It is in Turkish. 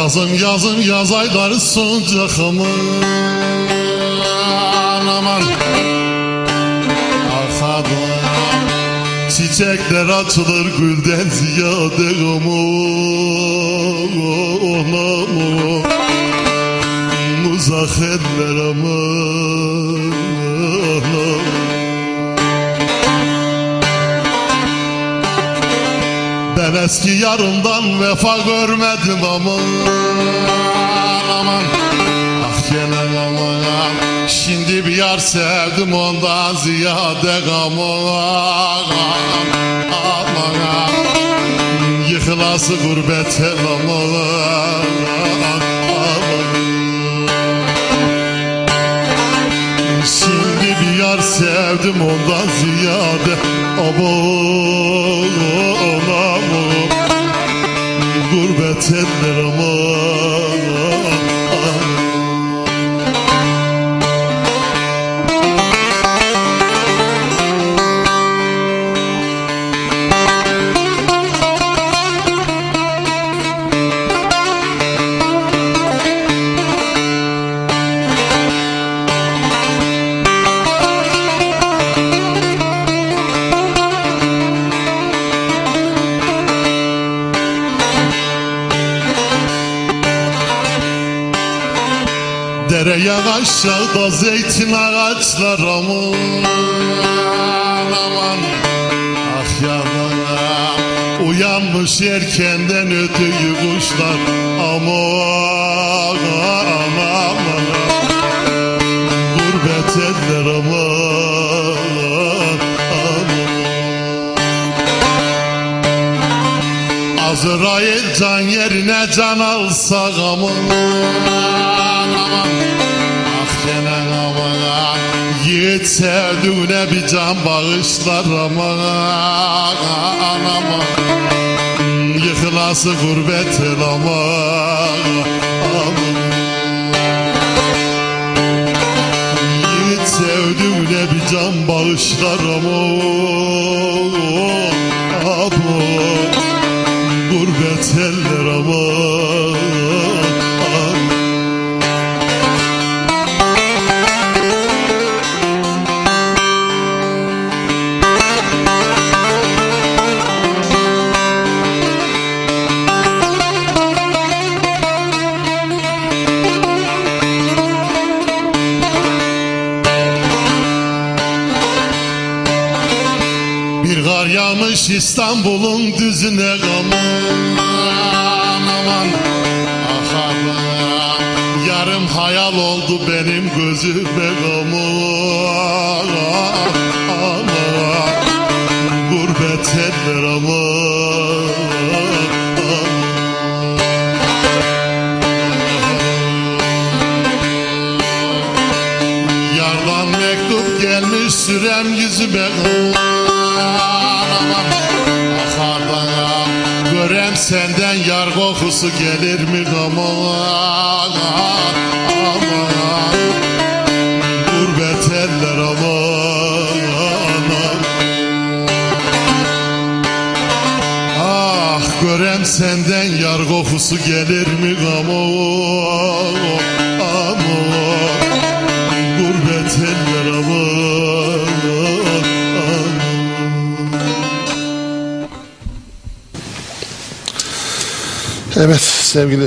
Yazın yazın yaz ayları sıcak aman aman. Arkadan çiçekler açılır gülden ziyade aman aman Uzak eller aman aman Ben eski yarımdan vefa görmedim aman aman. Ah gelen aman Şimdi bir yar sevdim ondan ziyade aman aman Yıkılası gurbet aman. Şimdi bir yar sevdim ondan ziyade Aman Gurbet eller Dereye aşağıda zeytin ağaçlar aman aman Ah yaman Uyanmış erkenden ötüyü kuşlar. Aman aman aman. Gurbet eller aman aman. Azrail can yerine can alsak aman Yiğit sevdiğine bir can bağışlar aman aman Yıkılası gurbet el aman Yiğit sevdiğine bir can bağışlar aman aman Gurbet eller aman Bir kar yağmış İstanbul'un düzüne aman aman Ah aman. Yarım hayal oldu benim gözüme aman aman Gurbet eller aman. Yardan mektup gelmiş sürem yüzüme aman Görem senden yar kokusu gelir mi aman aman. Gurbet eller Ah görem senden yar kokusu gelir mi aman Evet sevgili